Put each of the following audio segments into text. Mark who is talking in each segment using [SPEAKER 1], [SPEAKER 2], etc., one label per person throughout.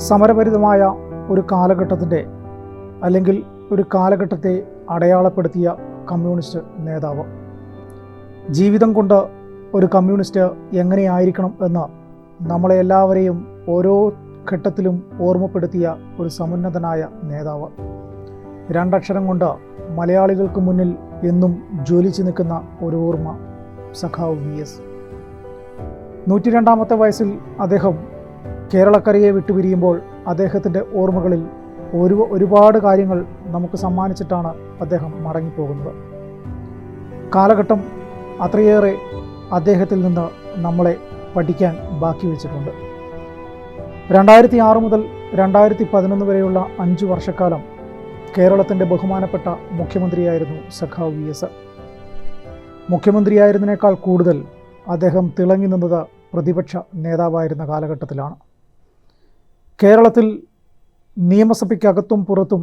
[SPEAKER 1] സമരഭരിതമായ ഒരു കാലഘട്ടത്തിന്റെ അല്ലെങ്കിൽ ഒരു കാലഘട്ടത്തെ അടയാളപ്പെടുത്തിയ കമ്മ്യൂണിസ്റ്റ് നേതാവ്. ജീവിതം കൊണ്ട് ഒരു കമ്മ്യൂണിസ്റ്റ് എങ്ങനെയായിരിക്കണം എന്ന് നമ്മളെ എല്ലാവരെയും ഓരോ ഘട്ടത്തിലും ഓർമ്മപ്പെടുത്തിയ ഒരു സമുന്നതനായ നേതാവ്. രണ്ടക്ഷരം കൊണ്ട് മലയാളികൾക്ക് മുന്നിൽ എന്നും ജ്വലിച്ചു നിൽക്കുന്ന ഒരു ഓർമ്മ സഖാവ് വി എസ്. നൂറ്റി രണ്ടാമത്തെ വയസ്സിൽ അദ്ദേഹം കേരളക്കരയെ വിട്ടുപിരിയുമ്പോൾ അദ്ദേഹത്തിന്റെ ഓർമ്മകളിൽ ഒരു ഒരുപാട് കാര്യങ്ങൾ നമുക്ക് സമ്മാനിച്ചിട്ടാണ് അദ്ദേഹം മടങ്ങിപ്പോകുന്നത്. കാലഘട്ടം അത്രയേറെ അദ്ദേഹത്തിൽ നിന്ന് നമ്മളെ പഠിക്കാൻ ബാക്കി വെച്ചിട്ടുണ്ട്. രണ്ടായിരത്തി ആറ് മുതൽ രണ്ടായിരത്തി പതിനൊന്ന് വരെയുള്ള അഞ്ച് വർഷക്കാലം കേരളത്തിന്റെ ബഹുമാനപ്പെട്ട മുഖ്യമന്ത്രിയായിരുന്നു സഖാവ് വി എസ്. മുഖ്യമന്ത്രിയായിരുന്നതിനേക്കാൾ കൂടുതൽ അദ്ദേഹം തിളങ്ങി നിന്നത് പ്രതിപക്ഷ നേതാവായിരുന്ന കാലഘട്ടത്തിലാണ്. കേരളത്തിൽ നിയമസഭയ്ക്കകത്തും പുറത്തും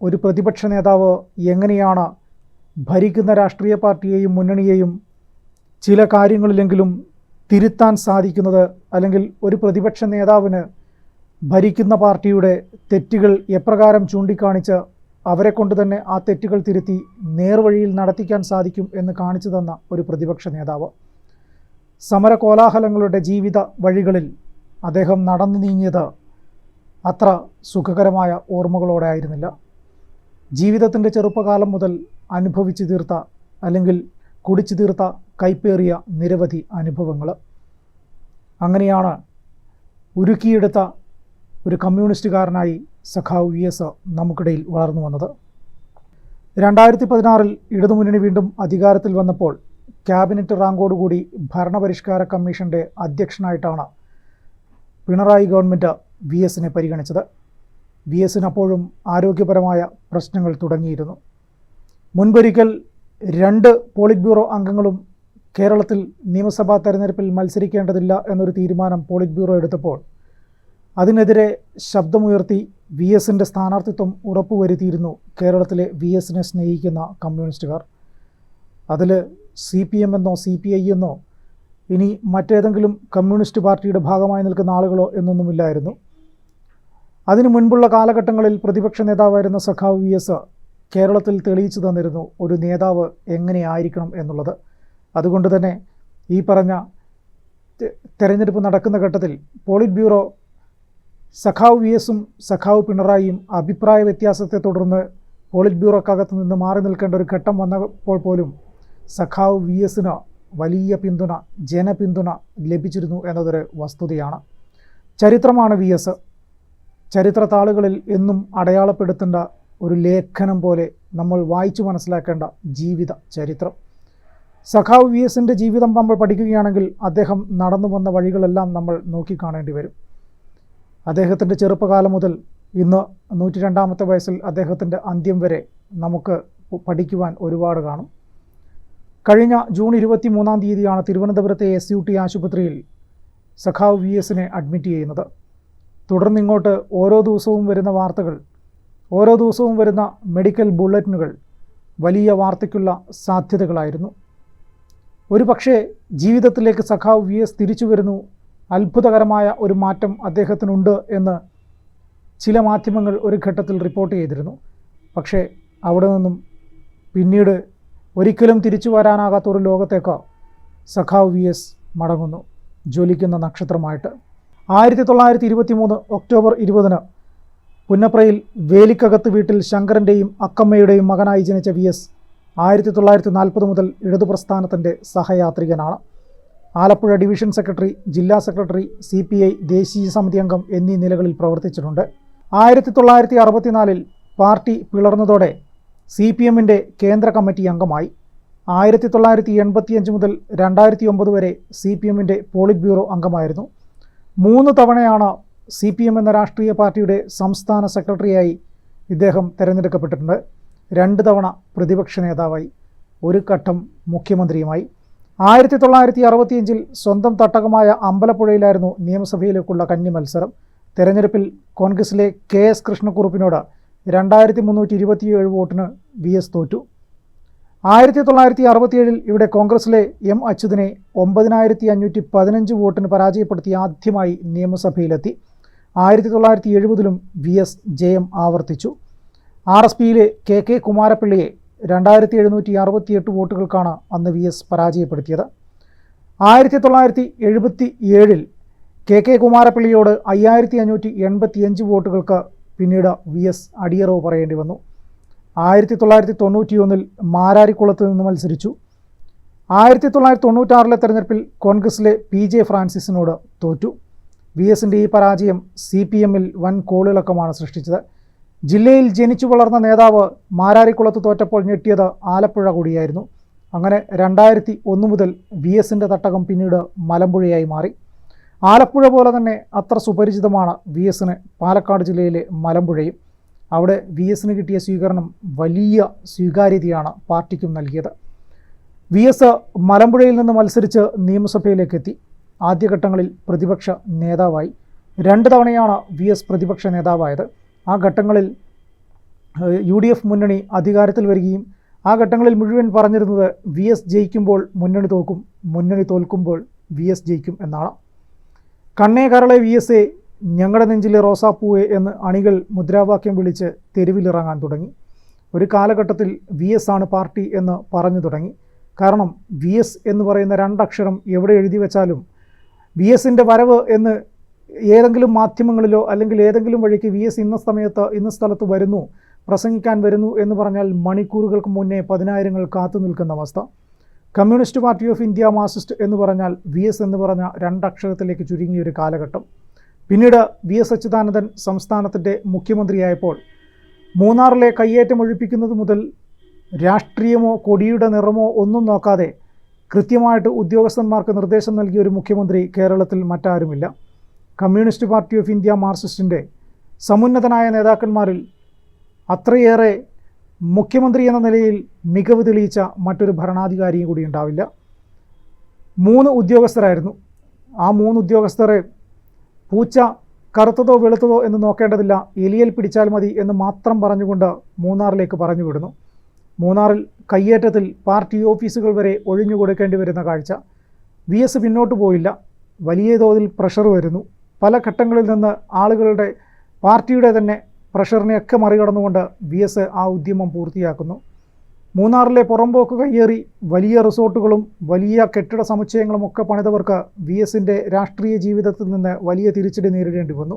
[SPEAKER 1] ഒരു പ്രതിപക്ഷ നേതാവ് എങ്ങനെയാണ് ഭരിക്കുന്ന രാഷ്ട്രീയ പാർട്ടിയെയും മുന്നണിയെയും ചില കാര്യങ്ങളിലെങ്കിലും തിരുത്താൻ സാധിക്കുന്നത് അല്ലെങ്കിൽ ഒരു പ്രതിപക്ഷ നേതാവിന് ഭരിക്കുന്ന പാർട്ടിയുടെ തെറ്റുകൾ എപ്രകാരം ചൂണ്ടിക്കാണിച്ച് അവരെ കൊണ്ട് തന്നെ ആ തെറ്റുകൾ തിരുത്തി നേർവഴിയിൽ നടത്തിക്കാൻ സാധിക്കും എന്ന് കാണിച്ചു തന്ന ഒരു പ്രതിപക്ഷ നേതാവ്. സമര കോലാഹലങ്ങളുടെ ജീവിത വഴികളിൽ അദ്ദേഹം നടന്നു നീങ്ങിയത് അത്ര സുഖകരമായ ഓർമ്മകളോടെ ആയിരുന്നില്ല. ജീവിതത്തിന്റെ ചെറുപ്പകാലം മുതൽ അനുഭവിച്ചു തീർത്ത അല്ലെങ്കിൽ കുടിച്ചു തീർത്ത കൈപ്പേറിയ നിരവധി അനുഭവങ്ങൾ. അങ്ങനെയാണ് ഉരുക്കിയെടുത്ത ഒരു കമ്മ്യൂണിസ്റ്റുകാരനായി സഖാവ് വി എസ് നമുക്കിടയിൽ വളർന്നു വന്നത്. രണ്ടായിരത്തി പതിനാറിൽ ഇടതുമുന്നണി വീണ്ടും അധികാരത്തിൽ വന്നപ്പോൾ ക്യാബിനറ്റ് റാങ്കോടുകൂടി ഭരണപരിഷ്കാര കമ്മീഷന്റെ അധ്യക്ഷനായിട്ടാണ് പിണറായി ഗവൺമെന്റ് വി എസിനെ പരിഗണിച്ചത്. വി എസിന് അപ്പോഴും ആരോഗ്യപരമായ പ്രശ്നങ്ങൾ തുടങ്ങിയിരുന്നു. മുൻപൊരിക്കൽ രണ്ട് പോളിറ്റ് ബ്യൂറോ അംഗങ്ങളും കേരളത്തിൽ നിയമസഭാ തെരഞ്ഞെടുപ്പിൽ മത്സരിക്കേണ്ടതില്ല എന്നൊരു തീരുമാനം പോളിറ്റ് ബ്യൂറോ എടുത്തപ്പോൾ അതിനെതിരെ ശബ്ദമുയർത്തി വി എസിന്റെ സ്ഥാനാർത്ഥിത്വം ഉറപ്പുവരുത്തിയിരുന്നു കേരളത്തിലെ വി എസിനെ സ്നേഹിക്കുന്ന കമ്മ്യൂണിസ്റ്റുകാർ. അതിൽ സി പി എം എന്നോ സി പി ഐ എന്നോ ഇനി മറ്റേതെങ്കിലും കമ്മ്യൂണിസ്റ്റ് പാർട്ടിയുടെ ഭാഗമായി നിൽക്കുന്ന ആളുകളോ എന്നൊന്നുമില്ലായിരുന്നു. അതിനു മുൻപുള്ള കാലഘട്ടങ്ങളിൽ പ്രതിപക്ഷ നേതാവായിരുന്ന സഖാവ് വി എസ് കേരളത്തിൽ തെളിയിച്ചു തന്നിരുന്നു ഒരു നേതാവ് എങ്ങനെയായിരിക്കണം എന്നുള്ളത്. അതുകൊണ്ട് തന്നെ ഈ പറഞ്ഞ തെരഞ്ഞെടുപ്പ് നടക്കുന്ന ഘട്ടത്തിൽ പോളിറ്റ് ബ്യൂറോ സഖാവ് വി എസും സഖാവ് പിണറായിയും അഭിപ്രായ വ്യത്യാസത്തെ തുടർന്ന് പോളിറ്റ് ബ്യൂറോക്കകത്ത് നിന്ന് മാറി നിൽക്കേണ്ട ഒരു ഘട്ടം വന്നപ്പോൾ പോലും സഖാവ് വി എസിന് വലിയ പിന്തുണ ജനപിന്തുണ ലഭിച്ചിരുന്നു എന്നതൊരു വസ്തുതയാണ്. ചരിത്രമാണ് വി എസ്. ചരിത്ര താളുകളിൽ എന്നും അടയാളപ്പെടുത്തേണ്ട ഒരു ലേഖനം പോലെ നമ്മൾ വായിച്ചു മനസ്സിലാക്കേണ്ട ജീവിത ചരിത്രം. സഖാവ് വി എസിന്റെ ജീവിതം നമ്മൾ പഠിക്കുകയാണെങ്കിൽ അദ്ദേഹം നടന്നു വന്ന വഴികളെല്ലാം നമ്മൾ നോക്കിക്കാണേണ്ടി വരും. അദ്ദേഹത്തിന്റെ ചെറുപ്പകാലം മുതൽ ഇന്ന് നൂറ്റി രണ്ടാമത്തെ വയസ്സിൽ അദ്ദേഹത്തിന്റെ അന്ത്യം വരെ നമുക്ക് പഠിക്കുവാൻ ഒരുപാട് കാണും. കഴിഞ്ഞ ജൂൺ ഇരുപത്തി മൂന്നാം തീയതിയാണ് തിരുവനന്തപുരത്തെ എസ് യു ടി ആശുപത്രിയിൽ സഖാവ് വി എസിനെ അഡ്മിറ്റ് ചെയ്യുന്നത്. തുടർന്നിങ്ങോട്ട് ഓരോ ദിവസവും വരുന്ന വാർത്തകൾ ഓരോ ദിവസവും വരുന്ന മെഡിക്കൽ ബുള്ളറ്റിനുകൾ വലിയ വാർത്തയ്ക്കുള്ള സാധ്യതകളായിരുന്നു. ഒരു പക്ഷേ ജീവിതത്തിലേക്ക് സഖാവ് വി എസ് തിരിച്ചു വരുന്നു അത്ഭുതകരമായ ഒരു മാറ്റം അദ്ദേഹത്തിനുണ്ട് എന്ന് ചില മാധ്യമങ്ങൾ ഒരു ഘട്ടത്തിൽ റിപ്പോർട്ട് ചെയ്തിരുന്നു. പക്ഷേ അവിടെ നിന്നും പിന്നീട് ഒരിക്കലും തിരിച്ചു വരാനാകാത്ത ഒരു ലോകത്തേക്ക് സഖാവ് വി എസ് മടങ്ങുന്നു ജ്വലിക്കുന്ന നക്ഷത്രമായിട്ട്. ആയിരത്തി തൊള്ളായിരത്തി ഇരുപത്തി മൂന്ന് ഒക്ടോബർ ഇരുപതിന് പുന്നപ്രയിൽ വേലിക്കകത്ത് വീട്ടിൽ ശങ്കരന്റെയും അക്കമ്മയുടെയും മകനായി ജനിച്ച വി എസ് ആയിരത്തി തൊള്ളായിരത്തി നാൽപ്പത് മുതൽ ഇടതു പ്രസ്ഥാനത്തിന്റെ സഹയാത്രികനാണ്. ആലപ്പുഴ ഡിവിഷൻ സെക്രട്ടറി ജില്ലാ സെക്രട്ടറി സി പി ഐ ദേശീയ സമിതി അംഗം എന്നീ നിലകളിൽ പ്രവർത്തിച്ചിട്ടുണ്ട്. ആയിരത്തി തൊള്ളായിരത്തി അറുപത്തിനാലിൽ പാർട്ടി പിളർന്നതോടെ സി പി എമ്മിന്റെ കേന്ദ്ര കമ്മിറ്റി അംഗമായി. ആയിരത്തി തൊള്ളായിരത്തി എൺപത്തിയഞ്ച് മുതൽ രണ്ടായിരത്തി ഒമ്പത് വരെ സി പി എമ്മിന്റെ പോളിറ്റ് ബ്യൂറോ അംഗമായിരുന്നു. മൂന്ന് തവണയാണ് സി പി എം എന്ന രാഷ്ട്രീയ പാർട്ടിയുടെ സംസ്ഥാന സെക്രട്ടറിയായി ഇദ്ദേഹം തിരഞ്ഞെടുക്കപ്പെട്ടിട്ടുണ്ട്. രണ്ട് തവണ പ്രതിപക്ഷ നേതാവായി ഒരു ഘട്ടം മുഖ്യമന്ത്രിയുമായി. ആയിരത്തി തൊള്ളായിരത്തി അറുപത്തിയഞ്ചിൽ സ്വന്തം തട്ടകമായ അമ്പലപ്പുഴയിലായിരുന്നു നിയമസഭയിലേക്കുള്ള കന്നി മത്സരം. തെരഞ്ഞെടുപ്പിൽ കോൺഗ്രസിലെ കെ എസ് കൃഷ്ണക്കുറുപ്പിനോട് രണ്ടായിരത്തി മുന്നൂറ്റി ഇരുപത്തിയേഴ് വോട്ടിന് വി എസ് തോറ്റു. ആയിരത്തി തൊള്ളായിരത്തി അറുപത്തിയേഴിൽ ഇവിടെ കോൺഗ്രസിലെ എം അച്യുതിനെ ഒമ്പതിനായിരത്തി അഞ്ഞൂറ്റി പതിനഞ്ച് വോട്ടിന് പരാജയപ്പെടുത്തി ആദ്യമായി നിയമസഭയിലെത്തി. ആയിരത്തി തൊള്ളായിരത്തി എഴുപതിലും വി എസ് ജയം ആവർത്തിച്ചു. ആർ എസ് പിയിലെ കെ കെ കുമാരപ്പിള്ളിയെ രണ്ടായിരത്തി എഴുന്നൂറ്റി അറുപത്തിയെട്ട് വോട്ടുകൾക്കാണ് അന്ന് വി എസ് പരാജയപ്പെടുത്തിയത്. ആയിരത്തി തൊള്ളായിരത്തി എഴുപത്തി ഏഴിൽ കെ കെ കുമാരപ്പിള്ളിയോട് അയ്യായിരത്തി അഞ്ഞൂറ്റി എൺപത്തിയഞ്ച് വോട്ടുകൾക്ക് പിന്നീട് വി എസ് അടിയറവ് പറയേണ്ടി വന്നു. ആയിരത്തി തൊള്ളായിരത്തി തൊണ്ണൂറ്റി ഒന്നിൽ മാരാരിക്കുളത്ത് നിന്ന് മത്സരിച്ചു. ആയിരത്തി തൊള്ളായിരത്തി തൊണ്ണൂറ്റാറിലെ തെരഞ്ഞെടുപ്പിൽ കോൺഗ്രസിലെ പി ജെ ഫ്രാൻസിസിനോട് തോറ്റു. വി എസിന്റെ ഈ പരാജയം സി പി എമ്മിൽ വൻ കോളിളക്കമാണ് സൃഷ്ടിച്ചത്. ജില്ലയിൽ ജനിച്ചു വളർന്ന നേതാവ് മാരാരിക്കുളത്ത് തോറ്റപ്പോൾ ഞെട്ടിയത് ആലപ്പുഴ കൂടിയായിരുന്നു. അങ്ങനെ രണ്ടായിരത്തി ഒന്ന് മുതൽ വി എസിന്റെ തട്ടകം പിന്നീട് മലമ്പുഴയായി മാറി. ആലപ്പുഴ പോലെ തന്നെ അത്ര സുപരിചിതമാണ് വി എസിന് പാലക്കാട് ജില്ലയിലെ മലമ്പുഴയും. അവിടെ വി എസിന് കിട്ടിയ സ്വീകരണം വലിയ സ്വീകാര്യതയാണ് പാർട്ടിക്കും നൽകിയത്. വി എസ് മലമ്പുഴയിൽ നിന്ന് മത്സരിച്ച് നിയമസഭയിലേക്ക് എത്തി ആദ്യഘട്ടങ്ങളിൽ പ്രതിപക്ഷ നേതാവായി. രണ്ട് തവണയാണ് വി എസ് പ്രതിപക്ഷ നേതാവായത്. ആ ഘട്ടങ്ങളിൽ യു ഡി എഫ് മുന്നണി അധികാരത്തിൽ വരികയും ആ ഘട്ടങ്ങളിൽ മുഴുവൻ പറഞ്ഞിരുന്നത് വി എസ് ജയിക്കുമ്പോൾ മുന്നണി തോക്കും മുന്നണി തോൽക്കുമ്പോൾ വി എസ് ജയിക്കും എന്നാണ്. കണ്ണേ കരളെ വി എസ് എ ഞങ്ങളുടെ നെഞ്ചിലെ റോസാപ്പൂവെ എന്ന് അണികൾ മുദ്രാവാക്യം വിളിച്ച് തെരുവിലിറങ്ങാൻ തുടങ്ങി. ഒരു കാലഘട്ടത്തിൽ വി എസ് ആണ് പാർട്ടി എന്ന് പറഞ്ഞു തുടങ്ങി. കാരണം വി എസ് എന്ന് പറയുന്ന രണ്ടക്ഷരം എവിടെ എഴുതി വെച്ചാലും വി എസിന്റെ വരവ് എന്ന് ഏതെങ്കിലും മാധ്യമങ്ങളിലോ അല്ലെങ്കിൽ ഏതെങ്കിലും വഴിക്ക് വി എസ് ഇന്ന സമയത്ത് ഇന്ന സ്ഥലത്ത് വരുന്നു പ്രസംഗിക്കാൻ വരുന്നു എന്ന് പറഞ്ഞാൽ മണിക്കൂറുകൾക്ക് മുന്നേ പതിനായിരങ്ങൾ കാത്തു നിൽക്കുന്ന അവസ്ഥ. Communist Party of India Marxist എന്ന് പറഞ്ഞാൽ വി എസ് എന്ന് പറഞ്ഞ രണ്ടക്ഷരത്തിലേക്ക് ചുരുങ്ങിയ ഒരു കാലഘട്ടം. പിന്നീട് വി എസ് അച്യുതാനന്ദൻ സംസ്ഥാനത്തിന്റെ മുഖ്യമന്ത്രിയായപ്പോൾ മൂന്നാറിലെ കയ്യേറ്റം ഒഴിപ്പിക്കുന്നത് മുതൽ രാഷ്ട്രീയമോ കൊടിയുടെ നിറമോ ഒന്നും നോക്കാതെ കൃത്യമായിട്ട് ഉദ്യോഗസ്ഥന്മാർക്ക് നിർദ്ദേശം നൽകിയ ഒരു മുഖ്യമന്ത്രി കേരളത്തിൽ മറ്റാരുമില്ല. കമ്മ്യൂണിസ്റ്റ് പാർട്ടി ഓഫ് ഇന്ത്യ മാർക്സിസ്റ്റിന്റെ സമുന്നതനായ നേതാക്കന്മാരിൽ അത്രയേറെ മുഖ്യമന്ത്രി എന്ന നിലയിൽ മികവ് തെളിയിച്ച മറ്റൊരു ഭരണാധികാരിയും കൂടി ഉണ്ടാവില്ല. മൂന്ന് ഉദ്യോഗസ്ഥരായിരുന്നു. ആ മൂന്ന് ഉദ്യോഗസ്ഥരെ പൂച്ച കറുത്തതോ വെളുത്തതോ എന്ന് നോക്കേണ്ടതില്ല. എലിയൽ പിടിച്ചാൽ മതി എന്ന് മാത്രം പറഞ്ഞുകൊണ്ട് മൂന്നാറിലേക്ക് പറഞ്ഞു വിടുന്നു മൂന്നാറിൽ കയ്യേറ്റത്തിൽ പാർട്ടി ഓഫീസുകൾ വരെ ഒഴിഞ്ഞു കൊടുക്കേണ്ടി വരുന്ന കാഴ്ച. വി എസ് പിന്നോട്ട് പോയില്ല. വലിയ തോതിൽ പ്രഷർ വരുന്നു. പല ഘട്ടങ്ങളിൽ നിന്ന് ആളുകളുടെ പാർട്ടിയുടെ തന്നെ പ്രഷറിനെയൊക്കെ മറികടന്നുകൊണ്ട് വി എസ് ആ ഉദ്യമം പൂർത്തിയാക്കുന്നു. മൂന്നാറിലെ പുറമ്പോക്ക് കയ്യേറി വലിയ റിസോർട്ടുകളും വലിയ കെട്ടിട സമുച്ചയങ്ങളും ഒക്കെ പണിതവർക്ക് വി എസിന്റെ രാഷ്ട്രീയ ജീവിതത്തിൽ നിന്ന് വലിയ തിരിച്ചടി നേരിടേണ്ടി വന്നു.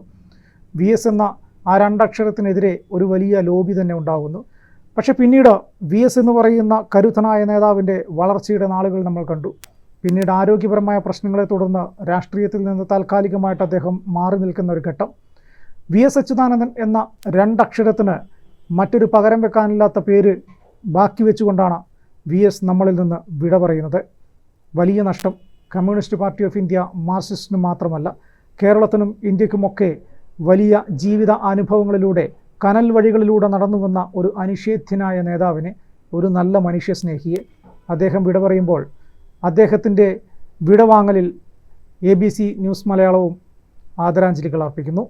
[SPEAKER 1] വി എസ് എന്ന ആ രണ്ടക്ഷരത്തിനെതിരെ ഒരു വലിയ ലോബി തന്നെ ഉണ്ടാകുന്നു പക്ഷേ പിന്നീട് വി എസ് എന്ന് പറയുന്ന കരുത്തനായ നേതാവിന്റെ വളർച്ചയുടെ നാളുകൾ നമ്മൾ കണ്ടു. പിന്നീട് ആരോഗ്യപരമായ പ്രശ്നങ്ങളെ തുടർന്ന് രാഷ്ട്രീയത്തിൽ നിന്ന് താൽക്കാലികമായിട്ട് അദ്ദേഹം മാറി നിൽക്കുന്ന ഒരു ഘട്ടം. വി എസ് അച്യുതാനന്ദൻ എന്ന രണ്ടക്ഷരത്തിന് മറ്റൊരു പകരം വെക്കാനില്ലാത്ത പേര് ബാക്കി വെച്ചുകൊണ്ടാണ് വി എസ് നമ്മളിൽ നിന്ന് വിട പറയുന്നത്. വലിയ നഷ്ടം കമ്മ്യൂണിസ്റ്റ് പാർട്ടി ഓഫ് ഇന്ത്യ മാർക്സിസ്റ്റിന് മാത്രമല്ല കേരളത്തിനും ഇന്ത്യക്കുമൊക്കെ വലിയ ജീവിത അനുഭവങ്ങളിലൂടെ കനൽ വഴികളിലൂടെ നടന്നു വന്ന ഒരു അനിഷേധ്യനായ നേതാവിനെ ഒരു നല്ല മനുഷ്യസ്നേഹിയെ അദ്ദേഹം വിട പറയുമ്പോൾ അദ്ദേഹത്തിന്റെ വിടവാങ്ങലിൽ എ ബി സി ന്യൂസ് മലയാളവും ആദരാഞ്ജലികൾ അർപ്പിക്കുന്നു.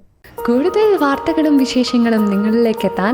[SPEAKER 2] കൂടുതൽ വാർത്തകളും വിശേഷങ്ങളും നിങ്ങളിലേക്ക് എത്താൻ